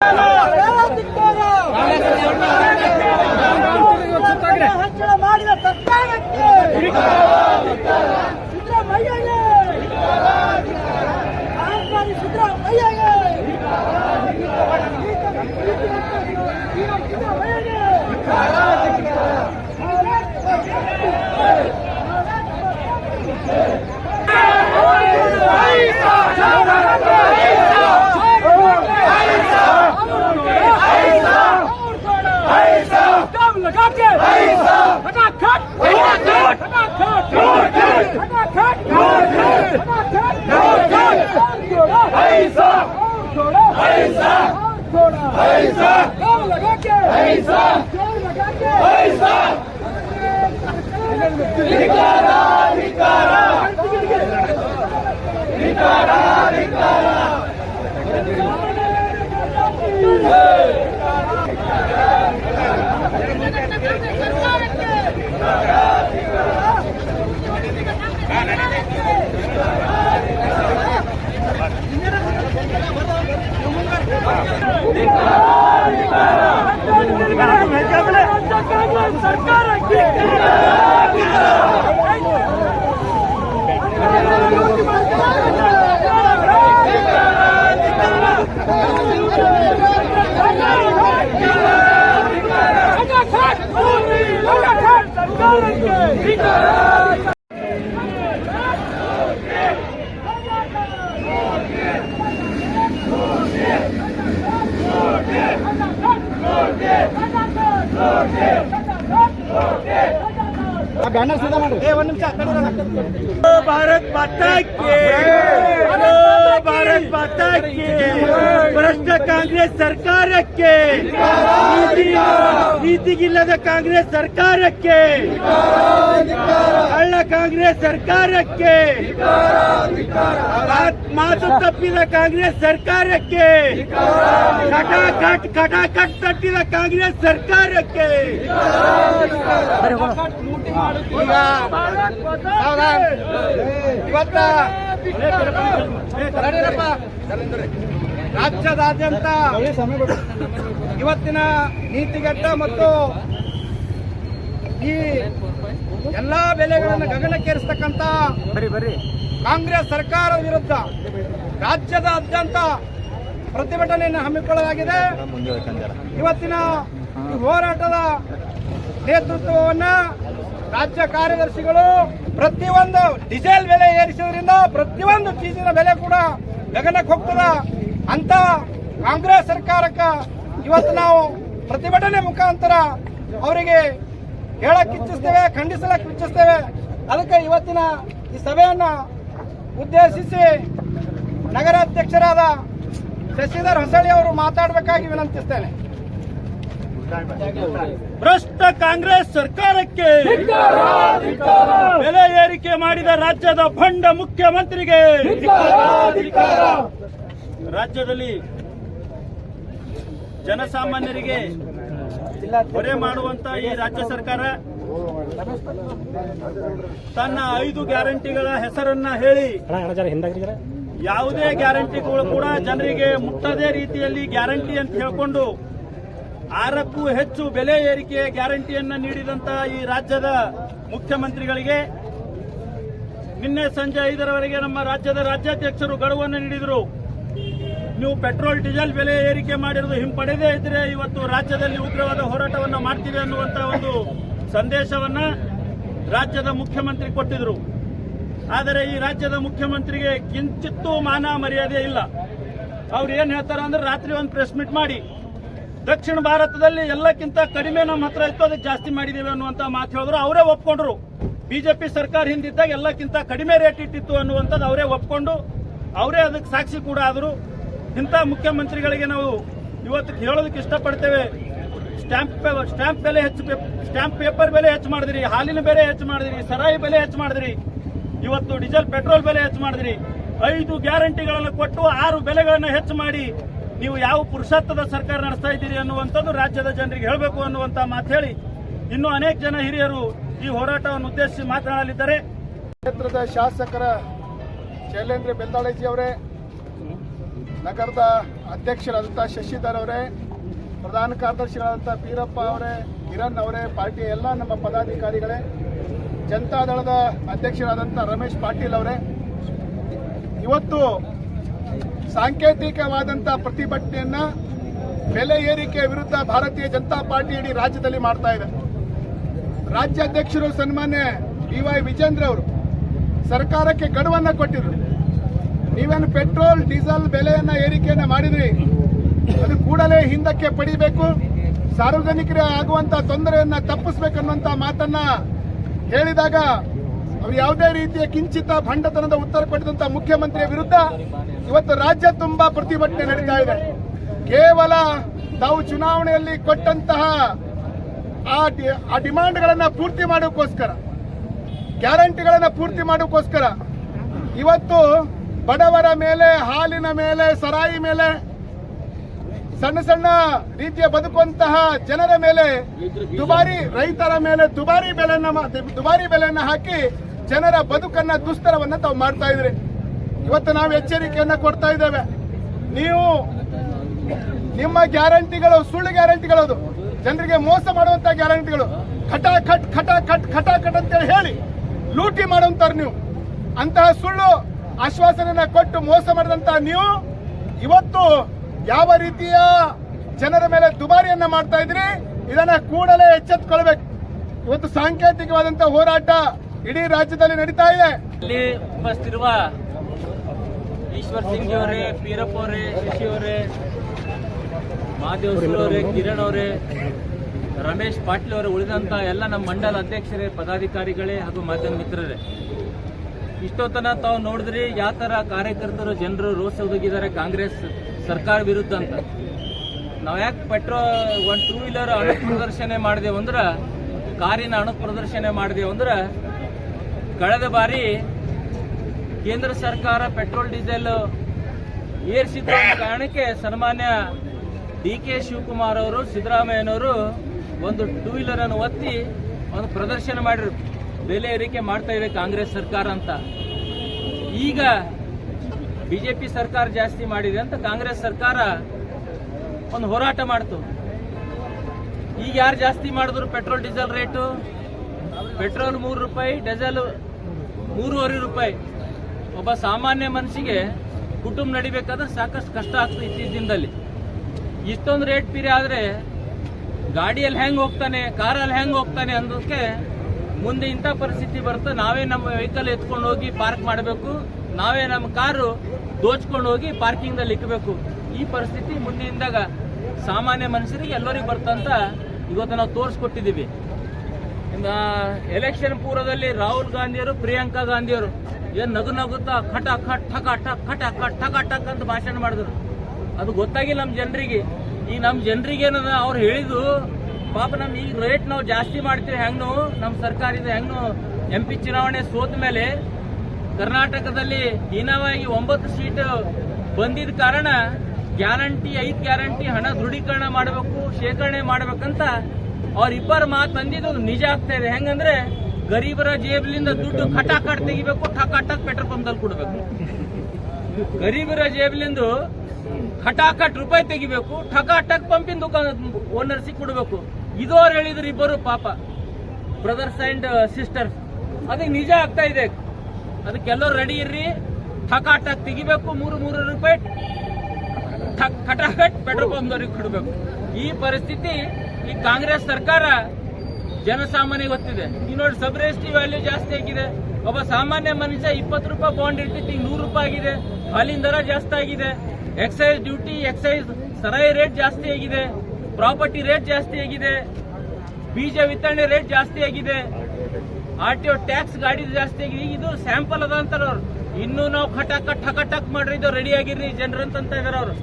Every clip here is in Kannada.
Yeah. ಸರ್ಕಾರಕ್ಕೆ भारत माता के ಹಲೋ ಭಾರತ್ ಮಾತಾ ಕೆ ಭ್ರಷ್ಟ ಕಾಂಗ್ರೆಸ್ ಸರ್ಕಾರಕ್ಕೆ ನೀತಿ- ನೀತಿಗಿಲ್ಲದ ಕಾಂಗ್ರೆಸ್ ಸರ್ಕಾರಕ್ಕೆ ಕಳ್ಳ ಕಾಂಗ್ರೆಸ್ ಸರ್ಕಾರಕ್ಕೆ ಮಾತ್- ತಪ್ಪಿದ ಕಾಂಗ್ರೆಸ್ ಸರ್ಕಾರಕ್ಕೆ ಕಟಾಕಟ್ ಕಟಾಕಟ್ ತಟ್ಟಿದ ಕಾಂಗ್ರೆಸ್ ಸರ್ಕಾರಕ್ಕೆ. ಇವತ್ತ ರಾಜ್ಯದಾದ್ಯಂತ ಇವತ್ತಿನ ನೀತಿಗಟ್ಟ ಮತ್ತು ಈ ಎಲ್ಲಾ ಬೆಲೆಗಳನ್ನು ಗಗನಕ್ಕೇರಿಸ್ತಕ್ಕಂತ ಕಾಂಗ್ರೆಸ್ ಸರ್ಕಾರ ವಿರುದ್ಧ ರಾಜ್ಯದಾದ್ಯಂತ ಪ್ರತಿಭಟನೆಯನ್ನು ಹಮ್ಮಿಕೊಳ್ಳಲಾಗಿದೆ. ಇವತ್ತಿನ ಹೋರಾಟದ ನೇತೃತ್ವವನ್ನ ರಾಜ್ಯ ಕಾರ್ಯದರ್ಶಿಗಳು ಪ್ರತಿಯೊಂದು ಡೀಸೆಲ್ ಬೆಲೆ ಏರಿಸೋದ್ರಿಂದ ಪ್ರತಿಯೊಂದು ಚೀಸಿನ ಬೆಲೆ ಕೂಡ ಗಗನಕ್ಕೆ ಹೋಗ್ತದ ಅಂತ ಕಾಂಗ್ರೆಸ್ ಸರ್ಕಾರಕ್ಕೆ ಇವತ್ತು ನಾವು ಪ್ರತಿಭಟನೆ ಮುಖಾಂತರ ಅವರಿಗೆ ಹೇಳಕ್ ಇಚ್ಛಿಸ್ತೇವೆ ಖಂಡಿಸಲಕ್ಕೆ ಇಚ್ಛಿಸ್ತೇವೆ. ಅದಕ್ಕೆ ಇವತ್ತಿನ ಈ ಸಭೆಯನ್ನ ಉದ್ದೇಶಿಸಿ ನಗರಾಧ್ಯಕ್ಷರಾದ ಶಶಿಧರ್ ಹೊಸಳಿ ಅವರು ಮಾತಾಡಬೇಕಾಗಿ ವಿನಂತಿಸ್ತೇನೆ. ಭ್ರಷ್ಟ ಕಾಂಗ್ರೆಸ್ ಸರ್ಕಾರಕ್ಕೆ ಬೆಲೆ ಏರಿಕೆ ಮಾಡಿದ ರಾಜ್ಯದ ಭಂಡ ಮುಖ್ಯಮಂತ್ರಿಗೆ ರಾಜ್ಯದಲ್ಲಿ ಜನಸಾಮಾನ್ಯರಿಗೆ ಹೊರೆ ಮಾಡುವಂತ ಈ ರಾಜ್ಯ ಸರ್ಕಾರ ತನ್ನ ಐದು ಗ್ಯಾರಂಟಿಗಳ ಹೆಸರನ್ನ ಹೇಳಿ ಯಾವುದೇ ಗ್ಯಾರಂಟಿಗಳು ಕೂಡ ಜನರಿಗೆ ಮುಟ್ಟದೇ ರೀತಿಯಲ್ಲಿ ಗ್ಯಾರಂಟಿ ಅಂತ ಹೇಳ್ಕೊಂಡು ಆರಕ್ಕೂ ಹೆಚ್ಚು ಬೆಲೆ ಏರಿಕೆ ಗ್ಯಾರಂಟಿಯನ್ನು ನೀಡಿದಂತ ಈ ರಾಜ್ಯದ ಮುಖ್ಯಮಂತ್ರಿಗಳಿಗೆ ನಿನ್ನೆ ಸಂಜೆ ಐದರವರೆಗೆ ನಮ್ಮ ರಾಜ್ಯದ ರಾಜ್ಯಾಧ್ಯಕ್ಷರು ಗಡುವನ್ನು ನೀಡಿದರು. ನೀವು ಪೆಟ್ರೋಲ್, ಡೀಸೆಲ್ ಬೆಲೆ ಏರಿಕೆ ಮಾಡಿರೋದು ಹಿಂಪಡೆದೇ ಇದ್ರೆ ಇವತ್ತು ರಾಜ್ಯದಲ್ಲಿ ಉಗ್ರವಾದ ಹೋರಾಟವನ್ನ ಮಾಡ್ತೀವಿ ಅನ್ನುವಂತ ಒಂದು ಸಂದೇಶವನ್ನ ರಾಜ್ಯದ ಮುಖ್ಯಮಂತ್ರಿ ಕೊಟ್ಟಿದ್ರು. ಆದರೆ ಈ ರಾಜ್ಯದ ಮುಖ್ಯಮಂತ್ರಿಗೆ ಕಿಂಚಿತ್ತೂ ಮಾನ ಮರ್ಯಾದೆ ಇಲ್ಲ. ಅವ್ರು ಏನ್ ಹೇಳ್ತಾರ ಅಂದ್ರೆ ರಾತ್ರಿ ಒಂದು ಪ್ರೆಸ್ ಮೀಟ್ ಮಾಡಿ. ದಕ್ಷಿಣ ಭಾರತದಲ್ಲಿ ಎಲ್ಲಕ್ಕಿಂತ ಕಡಿಮೆ ನಮ್ಮ ಹತ್ರ ಇತ್ತು ಅದಕ್ಕೆ ಜಾಸ್ತಿ ಮಾಡಿದ್ದೇವೆ ಅನ್ನುವಂತ ಮಾತು ಹೇಳಿದ್ರು. ಅವರೇ ಒಪ್ಕೊಂಡ್ರು. ಬಿಜೆಪಿ ಸರ್ಕಾರ ಹಿಂದಿದ್ದಾಗ ಎಲ್ಲಕ್ಕಿಂತ ಕಡಿಮೆ ರೇಟ್ ಇಟ್ಟಿತ್ತು ಅನ್ನುವಂಥದ್ದು ಅವರೇ ಒಪ್ಕೊಂಡು, ಅವರೇ ಅದಕ್ಕೆ ಸಾಕ್ಷಿ ಕೂಡ ಆದರು. ಇಂಥ ಮುಖ್ಯಮಂತ್ರಿಗಳಿಗೆ ನಾವು ಇವತ್ತು ಹೇಳೋದಕ್ಕೆ ಇಷ್ಟಪಡ್ತೇವೆ. ಸ್ಟ್ಯಾಂಪ್ ಸ್ಟ್ಯಾಂಪ್ ಬೆಲೆ ಹೆಚ್ಚು ಸ್ಟ್ಯಾಂಪ್ ಪೇಪರ್ ಬೆಲೆ ಹೆಚ್ಚು ಮಾಡಿದ್ರಿ, ಹಾಲಿನ ಬೆಲೆ ಹೆಚ್ಚು ಮಾಡಿದ್ರಿ, ಸರಾಯಿ ಬೆಲೆ ಹೆಚ್ಚು ಮಾಡಿದ್ರಿ, ಇವತ್ತು ಡೀಸೆಲ್ ಪೆಟ್ರೋಲ್ ಬೆಲೆ ಹೆಚ್ಚು ಮಾಡಿದ್ರಿ. ಐದು ಗ್ಯಾರಂಟಿಗಳನ್ನು ಕೊಟ್ಟು ಆರು ಬೆಲೆಗಳನ್ನು ಹೆಚ್ಚು ಮಾಡಿ ನೀವು ಯಾವ ಪುರುಷತ್ವದ ಸರ್ಕಾರ ನಡೆಸ್ತಾ ಇದ್ದೀರಿ ಅನ್ನುವಂಥದ್ದು ರಾಜ್ಯದ ಜನರಿಗೆ ಹೇಳಬೇಕು ಅನ್ನುವಂಥ ಮಾತು ಹೇಳಿ ಇನ್ನೂ ಅನೇಕ ಜನ ಹಿರಿಯರು ಈ ಹೋರಾಟವನ್ನು ಉದ್ದೇಶಿಸಿ ಮಾತನಾಡಲಿದ್ದಾರೆ. ಕ್ಷೇತ್ರದ ಶಾಸಕರ ಶೈಲೇಂದ್ರ ಬೆಲ್ದಾಳಜಿ ಅವರೇ, ನಗರದ ಅಧ್ಯಕ್ಷರಾದಂಥ ಶಶಿಧರ್ ಅವರೇ, ಪ್ರಧಾನ ಕಾರ್ಯದರ್ಶಿಗಳಾದಂಥ ಬೀರಪ್ಪ ಅವರೇ, ಕಿರಣ್ ಅವರೇ ಪಾರ್ಟಿಯ ಎಲ್ಲ ನಮ್ಮ ಪದಾಧಿಕಾರಿಗಳೇ ಜನತಾದಳದ ಅಧ್ಯಕ್ಷರಾದಂಥ ರಮೇಶ್ ಪಾಟೀಲ್ ಅವರೇ, ಇವತ್ತು ಸಾಂಕೇತಿಕವಾದಂಥ ಪ್ರತಿಭಟನೆಯನ್ನ ಬೆಲೆ ಏರಿಕೆ ವಿರುದ್ಧ ಭಾರತೀಯ ಜನತಾ ಪಾರ್ಟಿ ಇಡೀ ರಾಜ್ಯದಲ್ಲಿ ಮಾಡ್ತಾ ಇದೆ. ರಾಜ್ಯಾಧ್ಯಕ್ಷರು ಸನ್ಮಾನ್ಯ ಡಿ ವೈ ವಿಜೇಂದ್ರ ಅವರು ಸರ್ಕಾರಕ್ಕೆ ಗಡುವನ್ನ ಕೊಟ್ಟಿದ್ರು. ನೀವೇನು ಪೆಟ್ರೋಲ್, ಡೀಸೆಲ್ ಬೆಲೆಯನ್ನ ಏರಿಕೆಯನ್ನ ಮಾಡಿದ್ರಿ, ಅದು ಕೂಡಲೇ ಹಿಂದಕ್ಕೆ ಪಡಿಬೇಕು. ಸಾರ್ವಜನಿಕರೇ ಆಗುವಂತ ತೊಂದರೆಯನ್ನ ತಪ್ಪಿಸ್ಬೇಕನ್ನುವಂತ ಮಾತನ್ನ ಹೇಳಿದಾಗ ಅವರು ಯಾವುದೇ ರೀತಿಯ ಕಿಂಚಿತ ಭಂಡತನದ ಉತ್ತರ ಕೊಟ್ಟಿದಂತಹ ಮುಖ್ಯಮಂತ್ರಿಯ ವಿರುದ್ಧ ಇವತ್ತು ರಾಜ್ಯ ತುಂಬಾ ಪ್ರತಿಭಟನೆ ನಡೀತಾ ಇದೆ. ಕೇವಲ ತಾವು ಚುನಾವಣೆಯಲ್ಲಿ ಕೊಟ್ಟಂತಹ ಆ ಡಿಮಾಂಡ್ಗಳನ್ನ ಪೂರ್ತಿ ಮಾಡೋಕ್ಕೋಸ್ಕರ, ಗ್ಯಾರಂಟಿಗಳನ್ನ ಪೂರ್ತಿ ಮಾಡೋಕ್ಕೋಸ್ಕರ ಇವತ್ತು ಬಡವರ ಮೇಲೆ, ಹಾಲಿನ ಮೇಲೆ, ಸರಾಯಿ ಮೇಲೆ, ಸಣ್ಣ ಸಣ್ಣ ರೀತಿಯ ಬದುಕುವಂತಹ ಜನರ ಮೇಲೆ ದುಬಾರಿ ರೈತರ ಮೇಲೆ ದುಬಾರಿ ಬೆಲೆಯನ್ನ ದುಬಾರಿ ಬೆಲೆಯನ್ನ ಹಾಕಿ ಜನರ ಬದುಕನ್ನ ದುಸ್ತರವನ್ನ ತಾವು ಮಾಡ್ತಾ ಇದ್ರಿ. ಇವತ್ತು ನಾವು ಎಚ್ಚರಿಕೆಯನ್ನ ಕೊಡ್ತಾ ಇದ್ದೇವೆ. ನೀವು ನಿಮ್ಮ ಗ್ಯಾರಂಟಿಗಳು, ಸುಳ್ಳು ಗ್ಯಾರಂಟಿಗಳು ಅದು. ಜನರಿಗೆ ಮೋಸ ಮಾಡುವಂತ ಗ್ಯಾರಂಟಿಗಳು. ಖಟಾಖಟ್ ಖಟಾ ಖಟ್ ಅಂತೇಳಿ ಹೇಳಿ ಲೂಟಿ ಮಾಡುವಂತವ್ರು ನೀವು. ಅಂತಹ ಸುಳ್ಳು ಆಶ್ವಾಸನೆಯನ್ನ ಕೊಟ್ಟು ಮೋಸ ಮಾಡಿದಂತ ನೀವು ಇವತ್ತು ಯಾವ ರೀತಿಯ ಜನರ ಮೇಲೆ ದುಬಾರಿಯನ್ನ ಮಾಡ್ತಾ ಇದ್ರಿ? ಇದನ್ನ ಕೂಡಲೇ ಎಚ್ಚೆತ್ತುಕೊಳ್ಬೇಕು ಇವತ್ತು ಸಾಂಕೇತಿಕವಾದಂತ ಹೋರಾಟ ಇಡೀ ರಾಜ್ಯದಲ್ಲಿ ನಡೀತಾ ಇದೆ. ಇಲ್ಲಿ ಉಪಸ್ಥಿರುವ ಈಶ್ವರ್ ಸಿಂಗ್ ಅವರೇ, ಪೀರಪ್ಪ ಅವರೇ, ಶಶಿ ಅವರೇ ಮಹಾದೇವ್ ಅವರೇ, ಕಿರಣ್ ಅವರೇ, ರಮೇಶ್ ಪಾಟೀಲ್ ಅವರು ಉಳಿದಂತ ಎಲ್ಲ ನಮ್ಮ ಮಂಡಲ ಅಧ್ಯಕ್ಷರೇ, ಪದಾಧಿಕಾರಿಗಳೇ ಹಾಗೂ ಮಾಧ್ಯಮ ಮಿತ್ರರೇ. ಇಷ್ಟೊತ್ತನ ತಾವು ನೋಡಿದ್ರಿ, ಯಾವ ತರ ಕಾರ್ಯಕರ್ತರು ಜನರು ರೋಸ್ ಒದಗಿದ್ದಾರೆ ಕಾಂಗ್ರೆಸ್ ಸರ್ಕಾರ ವಿರುದ್ಧ ಅಂತ. ನಾವು ಯಾಕೆ ಪೆಟ್ರೋಲ್ ಒಂದು ಟೂ ವೀಲರ್ ಅಣು ಪ್ರದರ್ಶನ ಮಾಡಿದೆವು ಅಂದ್ರೆ, ಕಾರಿನ ಅಣು ಪ್ರದರ್ಶನ ಮಾಡಿದೆವು ಅಂದ್ರ ಕಳೆದ ಬಾರಿ ಕೇಂದ್ರ ಸರ್ಕಾರ ಪೆಟ್ರೋಲ್, ಡೀಸೆಲ್ ಏರಿಸಿದ ಕಾರಣಕ್ಕೆ ಸನ್ಮಾನ್ಯ ಡಿ ಕೆ ಶಿವಕುಮಾರ್ ಅವರು, ಸಿದ್ದರಾಮಯ್ಯನವರು ಒಂದು ಟೂ ವೀಲರ್ ಅನ್ನು ಒತ್ತಿ ಒಂದು ಪ್ರದರ್ಶನ ಮಾಡಿರು ಬೆಲೆ ಏರಿಕೆ ಮಾಡ್ತಾ ಇದೆ ಕಾಂಗ್ರೆಸ್ ಸರ್ಕಾರ ಅಂತ. ಈಗ ಬಿಜೆಪಿ ಸರ್ಕಾರ ಜಾಸ್ತಿ ಮಾಡಿದೆ ಅಂತ ಕಾಂಗ್ರೆಸ್ ಸರ್ಕಾರ ಒಂದು ಹೋರಾಟ ಮಾಡ್ತು. ಈಗ ಯಾರು ಜಾಸ್ತಿ ಮಾಡಿದ್ರು ಪೆಟ್ರೋಲ್, ಡೀಸೆಲ್ ರೇಟು? ಪೆಟ್ರೋಲ್ ಮೂರು ರೂಪಾಯಿ, ಡೀಸೆಲ್ ಮೂರುವರೆ ರೂಪಾಯಿ. ಒಬ್ಬ ಸಾಮಾನ್ಯ ಮನಸ್ಸಿಗೆ ಕುಟುಂಬ ನಡಿಬೇಕಾದ್ರೆ ಸಾಕಷ್ಟು ಕಷ್ಟ ಆಗ್ತದೆ ಇತ್ತೀಚಿನ ದಿನದಲ್ಲಿ. ಇಷ್ಟೊಂದು ರೇಟ್ ಪೀರಿ ಆದರೆ ಗಾಡಿಯಲ್ಲಿ ಹೆಂಗೆ ಹೋಗ್ತಾನೆ, ಕಾರಲ್ಲಿ ಹೆಂಗೆ ಹೋಗ್ತಾನೆ ಅನ್ನೋದಕ್ಕೆ ಮುಂದೆ ಇಂಥ ಪರಿಸ್ಥಿತಿ ಬರುತ್ತೆ. ನಾವೇ ನಮ್ಮ ವೆಹಿಕಲ್ ಎತ್ಕೊಂಡು ಹೋಗಿ ಪಾರ್ಕ್ ಮಾಡಬೇಕು. ನಾವೇ ನಮ್ಮ ಕಾರು ದೋಚ್ಕೊಂಡು ಹೋಗಿ ಪಾರ್ಕಿಂಗ್ದಲ್ಲಿ ಇಕ್ಕಬೇಕು ಈ ಪರಿಸ್ಥಿತಿ ಮುಂದಿನಿಂದಾಗ ಸಾಮಾನ್ಯ ಮನುಷ್ಯರಿಗೆ ಎಲ್ಲರಿಗೂ ಬರ್ತಂತ ಇವತ್ತು ನಾವು ತೋರಿಸ್ಕೊಟ್ಟಿದ್ದೀವಿ. ಎಲೆಕ್ಷನ್ ಪೂರ್ವದಲ್ಲಿ ರಾಹುಲ್ ಗಾಂಧಿಯವರು ಪ್ರಿಯಾಂಕಾ ಗಾಂಧಿಯವರು ಏನ್ ನಗು ನಗುತ್ತಾ ಖಟ ಖಟ್ ಠಕ ಠಕ್ ಖಟ ಖಟ್ ಠಕ ಟಕ್ ಅಂತ ಭಾಷಣ ಮಾಡಿದ್ರು. ಅದು ಗೊತ್ತಾಗಿಲ್ಲ ನಮ್ಮ ಜನರಿಗೆ. ಈ ನಮ್ಮ ಜನರಿಗೆ ಏನದ ಅವ್ರು ಹೇಳಿದ್ದು ಪಾಪ ನಮ್ ಈಗ ರೇಟ್ ನಾವು ಜಾಸ್ತಿ ಮಾಡ್ತೀವಿ ಹೆಂಗ್ ನಮ್ಮ ಸರ್ಕಾರ ಇದೆ ಹೆಂಗ್ ಎಂ ಪಿ ಚುನಾವಣೆ ಸೋತ ಮೇಲೆ ಕರ್ನಾಟಕದಲ್ಲಿ ಹೀನವಾಗಿ ಒಂಬತ್ತು ಸೀಟ್ ಬಂದಿದ ಕಾರಣ ಗ್ಯಾರಂಟಿ ಐದು ಗ್ಯಾರಂಟಿ ಹಣ ದೃಢೀಕರಣ ಮಾಡಬೇಕು, ಶೇಖರಣೆ ಮಾಡ್ಬೇಕಂತ ಅವ್ರಿಬ್ಬರ ಮಾತು ಅಂದಿದ್ದು ನಿಜ ಆಗ್ತಾ ಇದೆ. ಹೆಂಗಂದ್ರೆ ಗರೀಬರ ಜೇಬ್ಲಿಂದ ದುಡ್ಡು ಖಟಾಖಟ್ ತೆಗಿಬೇಕು ಠಕಾಟಕ್ ಪೆಟ್ರೋಲ್ ಪಂಪ್ದಲ್ಲಿ ಕೊಡಬೇಕು. ಗರೀಬರ ಜೇಬ್ಲಿಂದ ಖಟಾಖಟ್ ರೂಪಾಯಿ ತೆಗಿಬೇಕು ಠಕಾಟಕ್ ಪಂಪಿನ ದುಕಾನ ಓನರ್ಸಿಗೆ ಕೊಡಬೇಕು. ಇದು ಅವ್ರು ಹೇಳಿದ್ರು ಇಬ್ಬರು ಪಾಪ. ಬ್ರದರ್ಸ್ ಅಂಡ್ ಸಿಸ್ಟರ್ಸ್ ಅದಕ್ಕೆ ನಿಜ ಆಗ್ತಾ ಇದೆ. ಅದಕ್ಕೆಲ್ಲರೂ ರೆಡಿ ಇರ್ರಿ. ಠಕಾಟಕ್ ತೆಗಿಬೇಕು, ಮೂರು ಮೂರು ರೂಪಾಯಿ. ಠಕ್ ಖಟಾಖಟ್ ಪೆಟ್ರೋಲ್ ಪಂಪ್ದವ್ರಿಗೆ ಕೊಡಬೇಕು. ಈ ಪರಿಸ್ಥಿತಿ ಈ ಕಾಂಗ್ರೆಸ್ ಸರ್ಕಾರ ಜನಸಾಮಾನ್ಯ ಗೊತ್ತಿದೆ. ಈ ನೋಡಿ ಸಬ್ ರೆಜಿಸ್ಟ್ರಿ ವ್ಯಾಲ್ಯೂ ಜಾಸ್ತಿ ಆಗಿದೆ. ಒಬ್ಬ ಸಾಮಾನ್ಯ ಮನುಷ್ಯ ಇಪ್ಪತ್ತು ರೂಪಾಯಿ ಬಾಂಡ್ ಇರ್ತಿತ್ತು ಈಗ ನೂರು ರೂಪಾಯಿ ಆಗಿದೆ. ಹಾಲಿನ ದರ ಜಾಸ್ತಿ ಆಗಿದೆ. ಎಕ್ಸೈಸ್ ಡ್ಯೂಟಿ ಎಕ್ಸೈಸ್ ಸರಾಯಿ ರೇಟ್ ಜಾಸ್ತಿ ಆಗಿದೆ. ಪ್ರಾಪರ್ಟಿ ರೇಟ್ ಜಾಸ್ತಿ ಆಗಿದೆ. ಬೀಜ ವಿತರಣೆ ರೇಟ್ ಜಾಸ್ತಿ ಆಗಿದೆ. ಆರ್ ಟಿ ಒ ಟ್ಯಾಕ್ಸ್ ಗಾಡಿ ಜಾಸ್ತಿ ಆಗಿದೆ. ಈಗ ಇದು ಸ್ಯಾಂಪಲ್ ಅದ ಅಂತಾರ ಅವ್ರು. ಇನ್ನೂ ನಾವು ಖಟಕ್ ಠಕಟಕ್ ಮಾಡ್ರಿ, ಇದು ರೆಡಿ ಆಗಿರ್ರಿ ಜನರಂತ ಇದಾರೆ ಅವರು.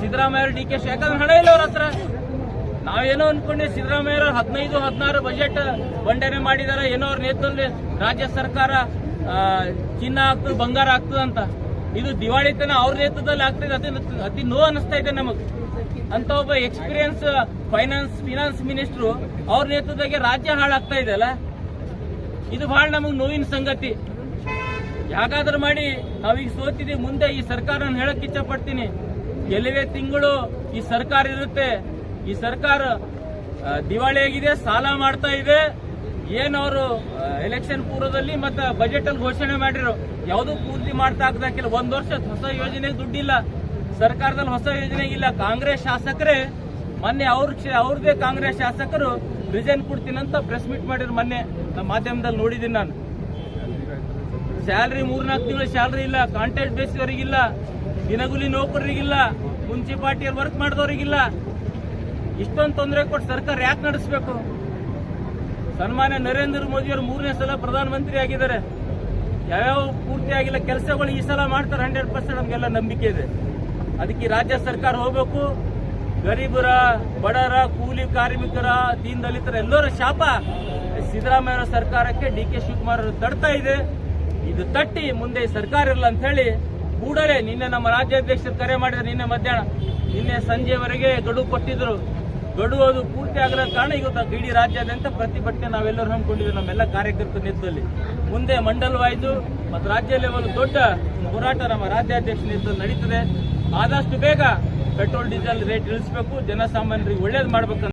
ಸಿದ್ದರಾಮಯ್ಯ ಡಿ ಕೆ ಶಿ ಯಾಕಂದ್ರೆ ಹಣ ಇಲ್ಲ ಅವ್ರ ಹತ್ರ. ನಾವೇನೋ ಅನ್ಕೊಂಡೆ, ಸಿದ್ದರಾಮಯ್ಯ ಹದಿನೈದು, ಹದಿನಾರು ಬಜೆಟ್ ಮಂಡನೆ ಮಾಡಿದಾರೆ, ಏನೋ ಅವ್ರ ನೇತೃತ್ವದಲ್ಲಿ ರಾಜ್ಯ ಸರ್ಕಾರ ಚಿನ್ನ ಆಗ್ತದೆ ಬಂಗಾರ ಆಗ್ತದೆ ಅಂತ. ಇದು ದಿವಾಳಿತನ ಅವ್ರ ನೇತೃತ್ವದಲ್ಲಿ ಆಗ್ತದೆ, ಅತಿ ಅತಿ ನೋವು ಅನಿಸ್ತಾ ಇದೆ ನಮಗೆ. ಅಂತ ಒಬ್ಬ ಎಕ್ಸ್ಪೀರಿಯನ್ಸ್ ಫೈನಾನ್ಸ್ ಫಿನಾನ್ಸ್ ಮಿನಿಸ್ಟ್ರು ಅವ್ರ ನೇತೃತ್ವದಾಗೆ ರಾಜ್ಯ ಹಾಳಾಗ್ತಾ ಇದೆ ಅಲ್ಲ? ಇದು ಬಹಳ ನಮಗ್ ನೋವಿನ ಸಂಗತಿ. ಯಾಕಾದ್ರೂ ಮಾಡಿ, ನಾವೀಗ ಸೋತಿದ್ದೀವಿ, ಮುಂದೆ ಈ ಸರ್ಕಾರ ನಾನು ಹೇಳಕ್ ಇಚ್ಛಪಡ್ತೀನಿ. ಕೆಲವೇ ತಿಂಗಳು ಈ ಸರ್ಕಾರ ಇರುತ್ತೆ ಈ ಸರ್ಕಾರ ದಿವಾಳಿಯಾಗಿದೆ ಸಾಲ ಮಾಡ್ತಾ ಇದೆ. ಏನವರು ಎಲೆಕ್ಷನ್ ಪೂರ್ವದಲ್ಲಿ ಮತ್ತೆ ಬಜೆಟ್ ಅಲ್ಲಿ ಘೋಷಣೆ ಮಾಡಿರೋ, ಯಾವುದು ಪೂರ್ತಿ ಮಾಡ್ತಾ ಹಾಕಿಲ್ಲ ಒಂದ್ ವರ್ಷ ಹೊಸ ಯೋಜನೆ ದುಡ್ಡಿಲ್ಲ. ಸರ್ಕಾರದಲ್ಲಿ ಹೊಸ ಯೋಜನೆ ಇಲ್ಲ. ಕಾಂಗ್ರೆಸ್ ಶಾಸಕರೇ, ಮೊನ್ನೆ ಅವ್ರ ಅವ್ರದೇ ಕಾಂಗ್ರೆಸ್ ಶಾಸಕರು ರಿಸೈನ್ ಕೊಡ್ತೀನಂತ ಪ್ರೆಸ್ ಮೀಟ್ ಮಾಡಿದ್ರು ಮೊನ್ನೆ. ನಮ್ಮ ಮಾಧ್ಯಮದಲ್ಲಿ ನೋಡಿದ್ದೀನಿ ನಾನು. ಸ್ಯಾಲ್ರಿ ಮೂರ್ನಾಲ್ಕು ತಿಂಗಳು ಸ್ಯಾಲ್ರಿ ಇಲ್ಲ. ಕಾಂಟ್ರಾಕ್ಟ್ ಬೇಸಿದವರಿಗಿಲ್ಲ ದಿನಗುಲಿ ನೌಕರರಿಗಿಲ್ಲ. ಮುನ್ಸಿಪಾಲ್ಟಿಯಲ್ಲಿ ವರ್ಕ್ ಮಾಡಿದವರಿಗಿಲ್ಲ. ಇಷ್ಟೊಂದು ತೊಂದರೆ ಕೊಟ್ಟು ಸರ್ಕಾರ ಯಾಕೆ ನಡೆಸಬೇಕು? ಸನ್ಮಾನ್ಯ ನರೇಂದ್ರ ಮೋದಿ ಅವರು ಮೂರನೇ ಸಲ ಪ್ರಧಾನಮಂತ್ರಿ ಆಗಿದ್ದಾರೆ. ಯಾವ್ಯಾವ ಪೂರ್ತಿ ಆಗಿಲ್ಲ ಕೆಲಸಗಳು ಈ ಸಲ ಮಾಡ್ತಾರೆ, ಹಂಡ್ರೆಡ್ ಪರ್ಸೆಂಟ್ ನಮಗೆಲ್ಲ ನಂಬಿಕೆ ಇದೆ. ಅದಕ್ಕೆ ರಾಜ್ಯ ಸರ್ಕಾರ ಹೋಗಬೇಕು. ಗರೀಬರ ಬಡರ ಕೂಲಿ ಕಾರ್ಮಿಕರ ದೀನ್ ದಲಿತರ ಎಲ್ಲರ ಶಾಪ ಸಿದ್ದರಾಮಯ್ಯ ಸರ್ಕಾರಕ್ಕೆ ಡಿ ಕೆ ಶಿವಕುಮಾರ್ ತಡ್ತಾ ಇದೆ. ಇದು ತಟ್ಟಿ, ಮುಂದೆ ಸರ್ಕಾರ ಇರಲ್ಲ ಅಂತ ಹೇಳಿ ಕೂಡಲೇ ನಿನ್ನೆ ನಮ್ಮ ರಾಜ್ಯಾಧ್ಯಕ್ಷರು ಕರೆ ಮಾಡಿದ್ರು, ನಿನ್ನೆ ಮಧ್ಯಾಹ್ನ, ನಿನ್ನೆ ಸಂಜೆವರೆಗೆ ಗಡುವು ಕೊಟ್ಟಿದ್ರು. ಗಡುವು ಅದು ಪೂರ್ತಿ ಆಗದ ಕಾರಣ ಇವತ್ತು ಇಡೀ ರಾಜ್ಯಾದ್ಯಂತ ಪ್ರತಿಭಟನೆ ನಾವೆಲ್ಲರೂ ಹಮ್ಮಿಕೊಂಡಿದ್ದೀವಿ ನಮ್ಮೆಲ್ಲ ಕಾರ್ಯಕರ್ತರ ನೇತೃತ್ವದಲ್ಲಿ. ಮುಂದೆ ಮಂಡಲವಾಯಿತು ಮತ್ತು ರಾಜ್ಯ ಲೆವೆಲ್ ದೊಡ್ಡ ಹೋರಾಟ ನಮ್ಮ ರಾಜ್ಯಾಧ್ಯಕ್ಷ ನೇತೃತ್ವದಲ್ಲಿ ನಡೀತದೆ. ಆದಷ್ಟು ಬೇಗ ಪೆಟ್ರೋಲ್ ಡೀಸೆಲ್ ರೇಟ್ ಇಳಿಸಬೇಕು. ಜನಸಾಮಾನ್ಯರಿಗೆ ಒಳ್ಳೇದು ಮಾಡ್ಬೇಕಂತ